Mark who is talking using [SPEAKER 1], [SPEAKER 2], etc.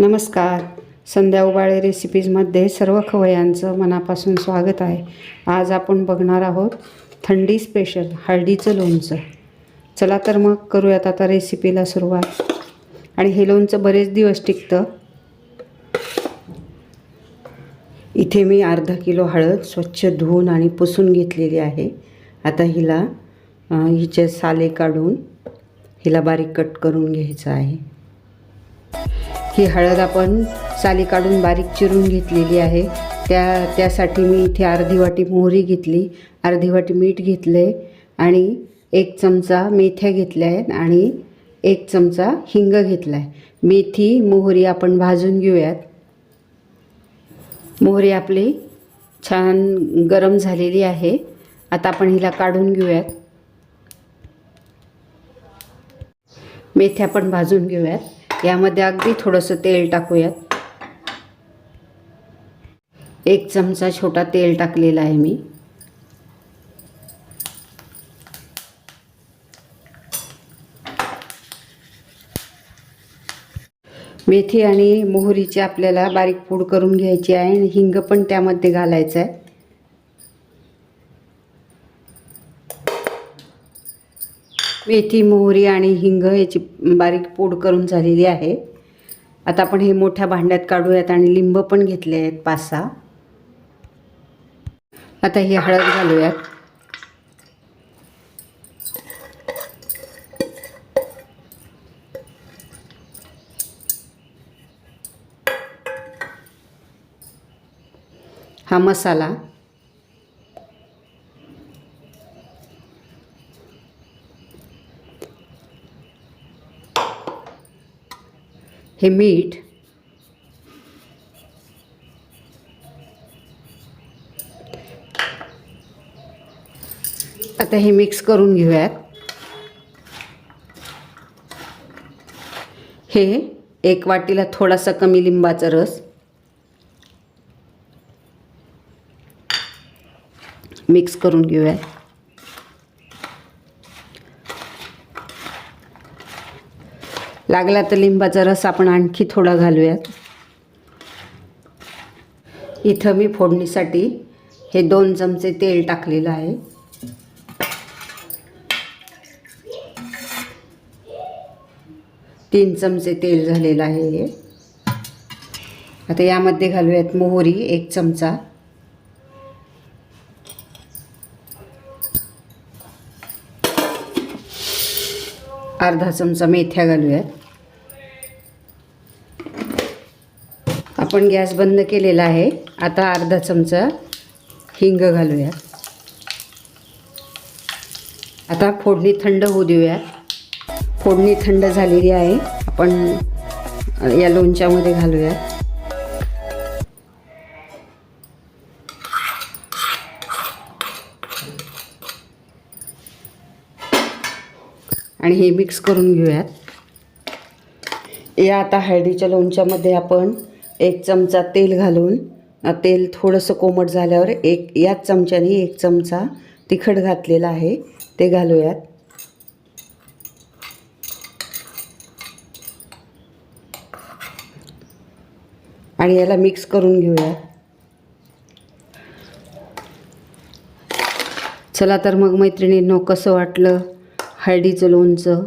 [SPEAKER 1] नमस्कार. संध्या उबाळे रेसिपीजमध्ये सर्व खवयांचं मनापासून स्वागत आहे. आज आपण बघणार आहोत थंडी स्पेशल हळदीचं लोणचं. चला तर मग करूयात आता रेसिपीला सुरुवात. आणि हे लोणचं बरेच दिवस टिकतं. इथे मी अर्धा किलो हळद स्वच्छ धुवून आणि पुसून घेतलेली आहे. आता हिला हिचे साले काढून हिला बारीक कट करून घ्यायचं आहे. ही हळद आपण साली काढून बारीक चिरून घेतलेली आहे. त्या त्यासाठी मी इथे अर्धी वाटी मोहरी घेतली. अर्धी वाटी मीठ घेतले आणि एक चमचा मेथ्या घेतल्या आहेत आणि एक चमचा हिंग घेतला आहे मेथी मोहरी आपण भाजून घेऊयात. मोहरी आपली छान गरम झालेली आहे. आता आपण हिला काढून घेऊयात. मेथ्या पण भाजून घेऊयात. यामध्ये अगदी थोडंसं तेल टाकूयात. एक चमचा छोटा तेल टाकलेला आहे मी. मेथी आणि मोहरीची आपल्याला बारीक पूड करून घ्यायची आहे आणि हिंग पण त्यामध्ये घालायचं आहे. मेथी मोहरी आणि हिंग याची बारीक पूड करून झालेली आहे. आता आपण हे मोठ्या भांड्यात काढूयात आणि लिंब पण घेतले आहेत पाच सहा. आता ही हळद घालूयात. हा मसाला हे मीठ. आता हे मिक्स करून घेऊयात. हे एक वाटीला थोडासा कमी लिंबाचा रस. मिक्स करून घेऊयात. लागला तर लिंबाचा रस आपण आणखी थोडा घालूयात. इथं मी फोडणीसाठी हे दोन चमचे तेल टाकलेलं आहे. तीन चमचे तेल झालेलं आहे हे. आता यामध्ये घालूयात मोहरी एक चमचा. अर्धा चमचा मेथ्या घालूयात. आपण गॅस बंद केलेला आहे. आता अर्धा चमचा हिंग घालूयात. आता फोडणी थंड होऊ देऊयात. फोडणी थंड झालेली आहे. आपण या लोणच्यामध्ये घालूयात. आणि हे मिक्स करून घेऊयात. या आता हळदीच्या लोणच्यामध्ये आपण एक चमचा तेल घालून तेल थोडंसं कोमट झाल्यावर एक याच चमच्याने एक चमचा तिखट घातलेला आहे ते घालूयात. आणि याला मिक्स करून घेऊयात. चला तर मग मैत्रिणींनो कसं वाटलं? हळदीचं लोणचं.